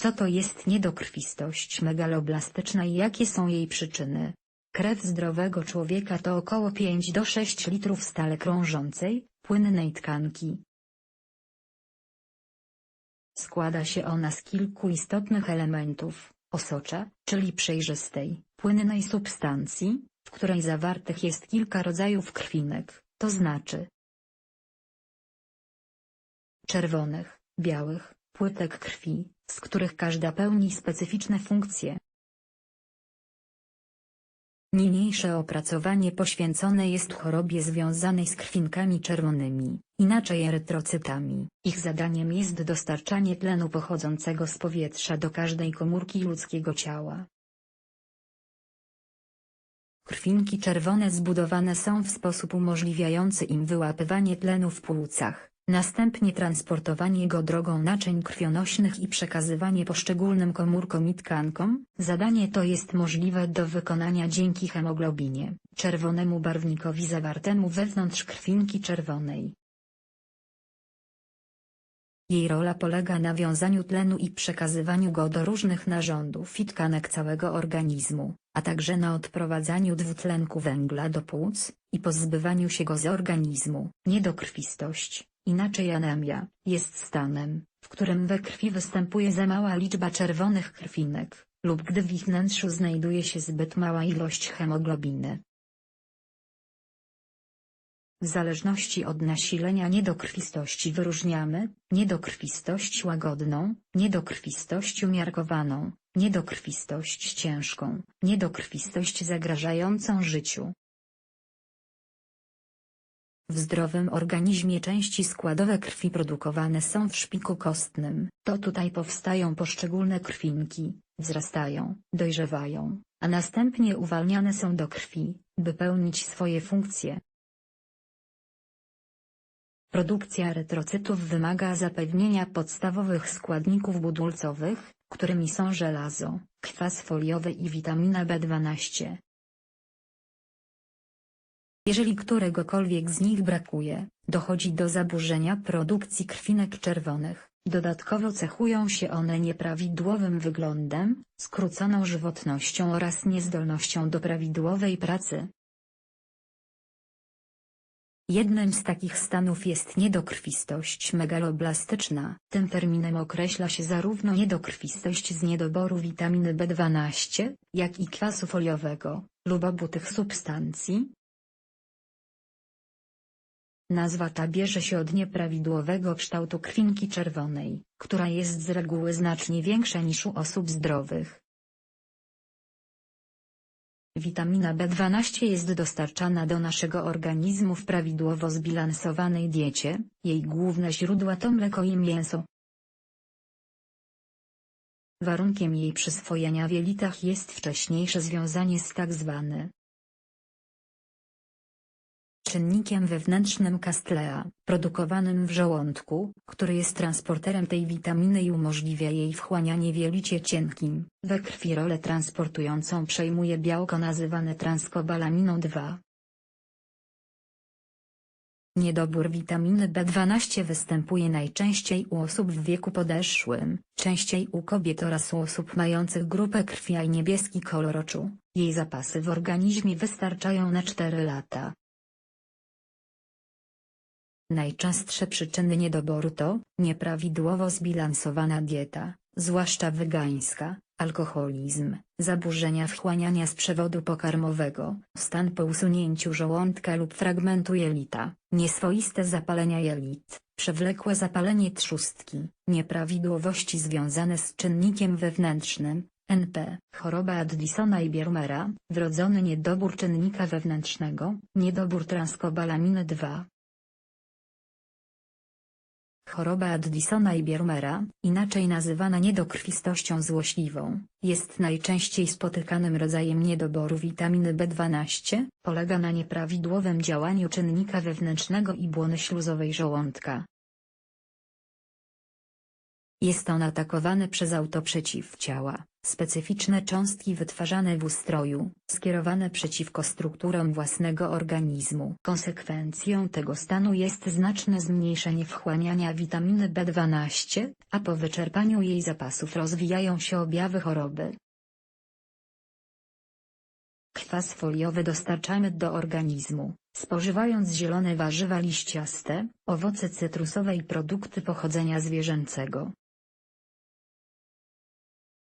Co to jest niedokrwistość megaloblastyczna i jakie są jej przyczyny? Krew zdrowego człowieka to około 5 do 6 litrów stale krążącej, płynnej tkanki. Składa się ona z kilku istotnych elementów, osocza, czyli przejrzystej, płynnej substancji, w której zawartych jest kilka rodzajów krwinek, to znaczy czerwonych, białych, płytek krwi, z których każda pełni specyficzne funkcje. Niniejsze opracowanie poświęcone jest chorobie związanej z krwinkami czerwonymi, inaczej erytrocytami. Ich zadaniem jest dostarczanie tlenu pochodzącego z powietrza do każdej komórki ludzkiego ciała. Krwinki czerwone zbudowane są w sposób umożliwiający im wyłapywanie tlenu w płucach, następnie transportowanie go drogą naczyń krwionośnych i przekazywanie poszczególnym komórkom i tkankom. Zadanie to jest możliwe do wykonania dzięki hemoglobinie, czerwonemu barwnikowi zawartemu wewnątrz krwinki czerwonej. Jej rola polega na wiązaniu tlenu i przekazywaniu go do różnych narządów i tkanek całego organizmu, a także na odprowadzaniu dwutlenku węgla do płuc i pozbywaniu się go z organizmu. Niedokrwistość, inaczej anemia, jest stanem, w którym we krwi występuje za mała liczba czerwonych krwinek, lub gdy w ich wnętrzu znajduje się zbyt mała ilość hemoglobiny. W zależności od nasilenia niedokrwistości wyróżniamy, niedokrwistość łagodną, niedokrwistość umiarkowaną, niedokrwistość ciężką, niedokrwistość zagrażającą życiu. W zdrowym organizmie części składowe krwi produkowane są w szpiku kostnym. To tutaj powstają poszczególne krwinki, wzrastają, dojrzewają, a następnie uwalniane są do krwi, by pełnić swoje funkcje. Produkcja erytrocytów wymaga zapewnienia podstawowych składników budulcowych, którymi są żelazo, kwas foliowy i witamina B12. Jeżeli któregokolwiek z nich brakuje, dochodzi do zaburzenia produkcji krwinek czerwonych. Dodatkowo cechują się one nieprawidłowym wyglądem, skróconą żywotnością oraz niezdolnością do prawidłowej pracy. Jednym z takich stanów jest niedokrwistość megaloblastyczna. Tym terminem określa się zarówno niedokrwistość z niedoboru witaminy B12, jak i kwasu foliowego, lub obu tych substancji. Nazwa ta bierze się od nieprawidłowego kształtu krwinki czerwonej, która jest z reguły znacznie większa niż u osób zdrowych. Witamina B12 jest dostarczana do naszego organizmu w prawidłowo zbilansowanej diecie, jej główne źródła to mleko i mięso. Warunkiem jej przyswojenia w jelitach jest wcześniejsze związanie z tzw czynnikiem wewnętrznym Castlea, produkowanym w żołądku, który jest transporterem tej witaminy i umożliwia jej wchłanianie w jelicie cienkim. We krwi rolę transportującą przejmuje białko nazywane transkobalaminą 2. Niedobór witaminy B12 występuje najczęściej u osób w wieku podeszłym, częściej u kobiet oraz u osób mających grupę krwi i niebieski kolor oczu. Jej zapasy w organizmie wystarczają na 4 lata. Najczęstsze przyczyny niedoboru to nieprawidłowo zbilansowana dieta, zwłaszcza wegańska, alkoholizm, zaburzenia wchłaniania z przewodu pokarmowego, stan po usunięciu żołądka lub fragmentu jelita, nieswoiste zapalenia jelit, przewlekłe zapalenie trzustki, nieprawidłowości związane z czynnikiem wewnętrznym, NP, choroba Addisona i Biermera, wrodzony niedobór czynnika wewnętrznego, niedobór transkobalaminy 2, Choroba Addisona i Biermera, inaczej nazywana niedokrwistością złośliwą, jest najczęściej spotykanym rodzajem niedoboru witaminy B12, polega na nieprawidłowym działaniu czynnika wewnętrznego i błony śluzowej żołądka. Jest on atakowany przez autoprzeciwciała, specyficzne cząstki wytwarzane w ustroju, skierowane przeciwko strukturom własnego organizmu. Konsekwencją tego stanu jest znaczne zmniejszenie wchłaniania witaminy B12, a po wyczerpaniu jej zapasów rozwijają się objawy choroby. Kwas foliowy dostarczamy do organizmu, spożywając zielone warzywa liściaste, owoce cytrusowe i produkty pochodzenia zwierzęcego.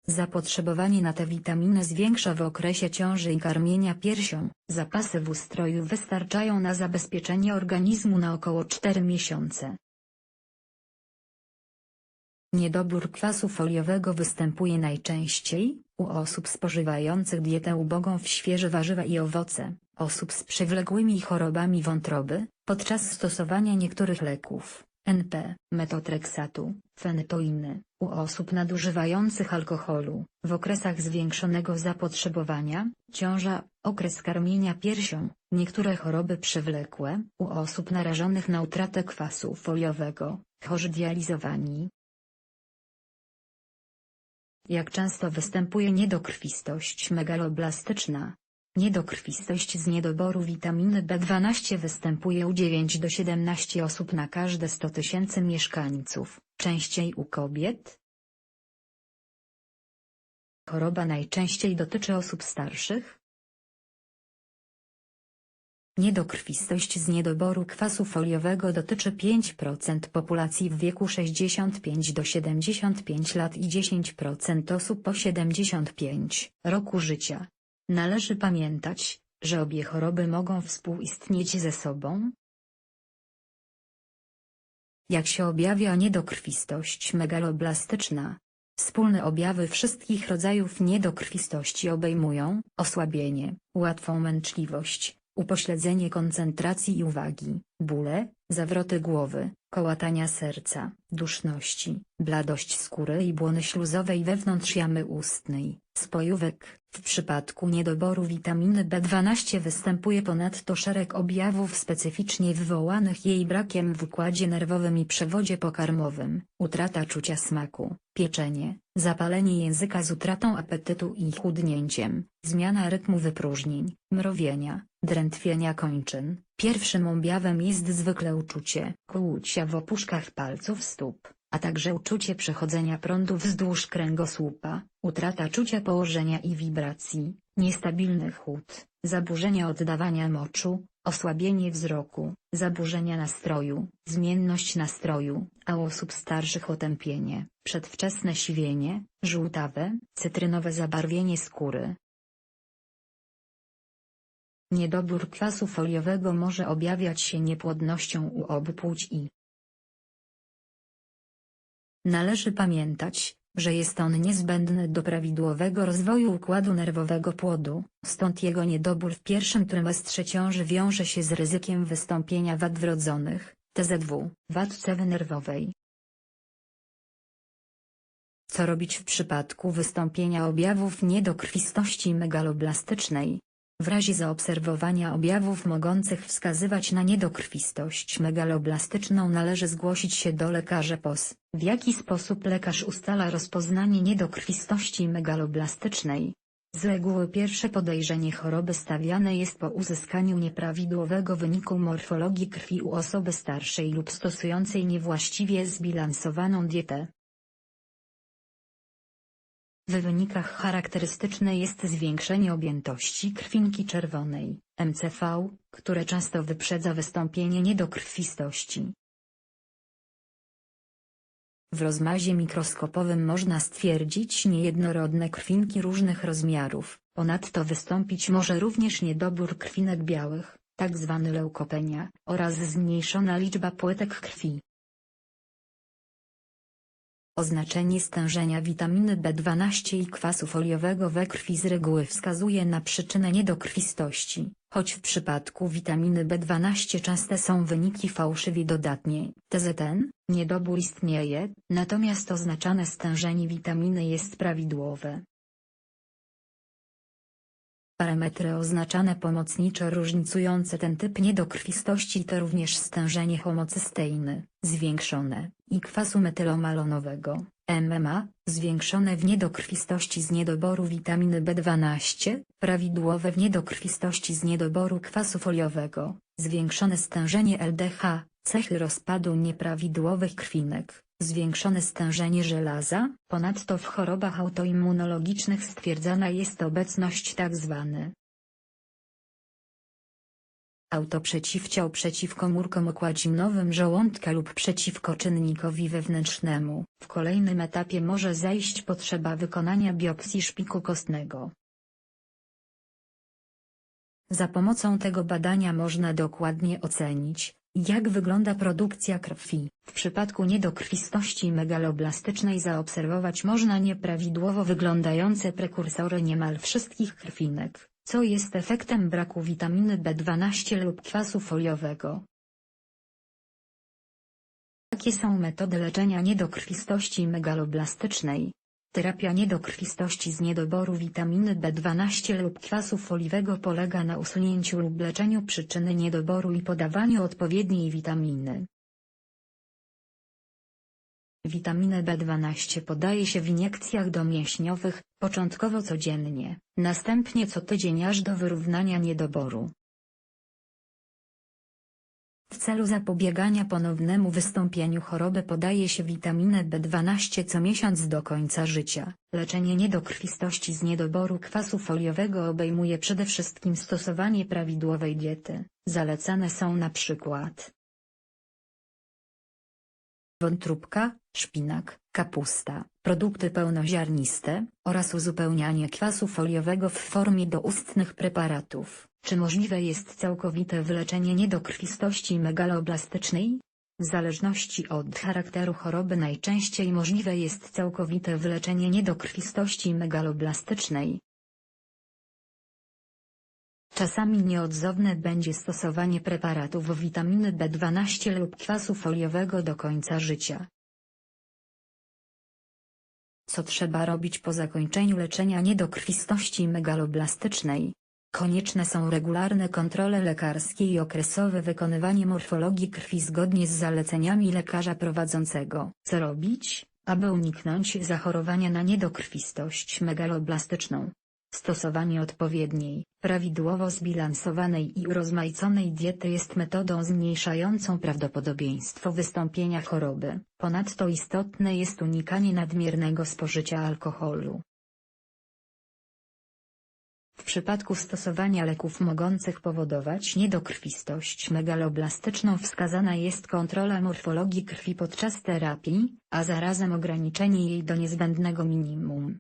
Zapotrzebowanie na tę witaminę zwiększa w okresie ciąży i karmienia piersią. Zapasy w ustroju wystarczają na zabezpieczenie organizmu na około 4 miesiące. Niedobór kwasu foliowego występuje najczęściej u osób spożywających dietę ubogą w świeże warzywa i owoce, osób z przewlekłymi chorobami wątroby, podczas stosowania niektórych leków, NP, metotreksatu, fentoiny, u osób nadużywających alkoholu, w okresach zwiększonego zapotrzebowania, ciąża, okres karmienia piersią, niektóre choroby przewlekłe, u osób narażonych na utratę kwasu foliowego, chorzy dializowani, jak często występuje niedokrwistość megaloblastyczna? Niedokrwistość z niedoboru witaminy B12 występuje u 9 do 17 osób na każde 100 tysięcy mieszkańców, częściej u kobiet. Choroba najczęściej dotyczy osób starszych, Niedokrwistość z niedoboru kwasu foliowego dotyczy 5% populacji w wieku 65 do 75 lat i 10% osób po 75 roku życia. Należy pamiętać, że obie choroby mogą współistnieć ze sobą. Jak się objawia niedokrwistość megaloblastyczna? Wspólne objawy wszystkich rodzajów niedokrwistości obejmują osłabienie, łatwą męczliwość, upośledzenie koncentracji i uwagi, bóle, zawroty głowy, kołatania serca, duszności, bladość skóry i błony śluzowej wewnątrz jamy ustnej, spojówek. W przypadku niedoboru witaminy B12 występuje ponadto szereg objawów specyficznie wywołanych jej brakiem w układzie nerwowym i przewodzie pokarmowym, utrata czucia smaku, pieczenie, zapalenie języka z utratą apetytu i chudnięciem, zmiana rytmu wypróżnień, mrowienia, drętwienia kończyn. Pierwszym objawem jest zwykle uczucie kłucia w opuszkach palców stóp, a także uczucie przechodzenia prądu wzdłuż kręgosłupa, utrata czucia położenia i wibracji, niestabilny chłód, zaburzenia oddawania moczu, osłabienie wzroku, zaburzenia nastroju, zmienność nastroju, a u osób starszych otępienie, przedwczesne siwienie, żółtawe, cytrynowe zabarwienie skóry. Niedobór kwasu foliowego może objawiać się niepłodnością u obu płci. Należy pamiętać, że jest on niezbędny do prawidłowego rozwoju układu nerwowego płodu, stąd jego niedobór w pierwszym trymestrze ciąży wiąże się z ryzykiem wystąpienia wad wrodzonych, TZW, wad cewy nerwowej. Co robić w przypadku wystąpienia objawów niedokrwistości megaloblastycznej? W razie zaobserwowania objawów mogących wskazywać na niedokrwistość megaloblastyczną należy zgłosić się do lekarza POS. W jaki sposób lekarz ustala rozpoznanie niedokrwistości megaloblastycznej? Z reguły pierwsze podejrzenie choroby stawiane jest po uzyskaniu nieprawidłowego wyniku morfologii krwi u osoby starszej lub stosującej niewłaściwie zbilansowaną dietę. W wynikach charakterystyczne jest zwiększenie objętości krwinki czerwonej, MCV, które często wyprzedza wystąpienie niedokrwistości. W rozmazie mikroskopowym można stwierdzić niejednorodne krwinki różnych rozmiarów, ponadto wystąpić może również niedobór krwinek białych, tzw. leukopenia, oraz zmniejszona liczba płytek krwi. Oznaczenie stężenia witaminy B12 i kwasu foliowego we krwi z reguły wskazuje na przyczynę niedokrwistości, choć w przypadku witaminy B12 częste są wyniki fałszywie dodatnie. TZN, niedobór istnieje, natomiast oznaczane stężenie witaminy jest prawidłowe. Parametry oznaczane pomocniczo różnicujące ten typ niedokrwistości to również stężenie homocysteiny, zwiększone, i kwasu metylomalonowego, MMA, zwiększone w niedokrwistości z niedoboru witaminy B12, prawidłowe w niedokrwistości z niedoboru kwasu foliowego, zwiększone stężenie LDH, cechy rozpadu nieprawidłowych krwinek, zwiększone stężenie żelaza, ponadto w chorobach autoimmunologicznych stwierdzana jest obecność tzw. autoprzeciwciał przeciwko komórkom okładzinowym żołądka lub przeciwko czynnikowi wewnętrznemu. W kolejnym etapie może zajść potrzeba wykonania biopsji szpiku kostnego. Za pomocą tego badania można dokładnie ocenić, jak wygląda produkcja krwi. W przypadku niedokrwistości megaloblastycznej zaobserwować można nieprawidłowo wyglądające prekursory niemal wszystkich krwinek, co jest efektem braku witaminy B12 lub kwasu foliowego. Jakie są metody leczenia niedokrwistości megaloblastycznej? Terapia niedokrwistości z niedoboru witaminy B12 lub kwasu foliowego polega na usunięciu lub leczeniu przyczyny niedoboru i podawaniu odpowiedniej witaminy. Witaminę B12 podaje się w iniekcjach domięśniowych, początkowo codziennie, następnie co tydzień aż do wyrównania niedoboru. W celu zapobiegania ponownemu wystąpieniu choroby podaje się witaminę B12 co miesiąc do końca życia. Leczenie niedokrwistości z niedoboru kwasu foliowego obejmuje przede wszystkim stosowanie prawidłowej diety. Zalecane są na przykład wątróbka, szpinak, kapusta, produkty pełnoziarniste, oraz uzupełnianie kwasu foliowego w formie doustnych preparatów. Czy możliwe jest całkowite wyleczenie niedokrwistości megaloblastycznej? W zależności od charakteru choroby najczęściej możliwe jest całkowite wyleczenie niedokrwistości megaloblastycznej. Czasami nieodzowne będzie stosowanie preparatów witaminy B12 lub kwasu foliowego do końca życia. Co trzeba robić po zakończeniu leczenia niedokrwistości megaloblastycznej? Konieczne są regularne kontrole lekarskie i okresowe wykonywanie morfologii krwi zgodnie z zaleceniami lekarza prowadzącego. Co robić, aby uniknąć zachorowania na niedokrwistość megaloblastyczną? Stosowanie odpowiedniej, prawidłowo zbilansowanej i urozmaiconej diety jest metodą zmniejszającą prawdopodobieństwo wystąpienia choroby. Ponadto istotne jest unikanie nadmiernego spożycia alkoholu. W przypadku stosowania leków mogących powodować niedokrwistość megaloblastyczną wskazana jest kontrola morfologii krwi podczas terapii, a zarazem ograniczenie jej do niezbędnego minimum.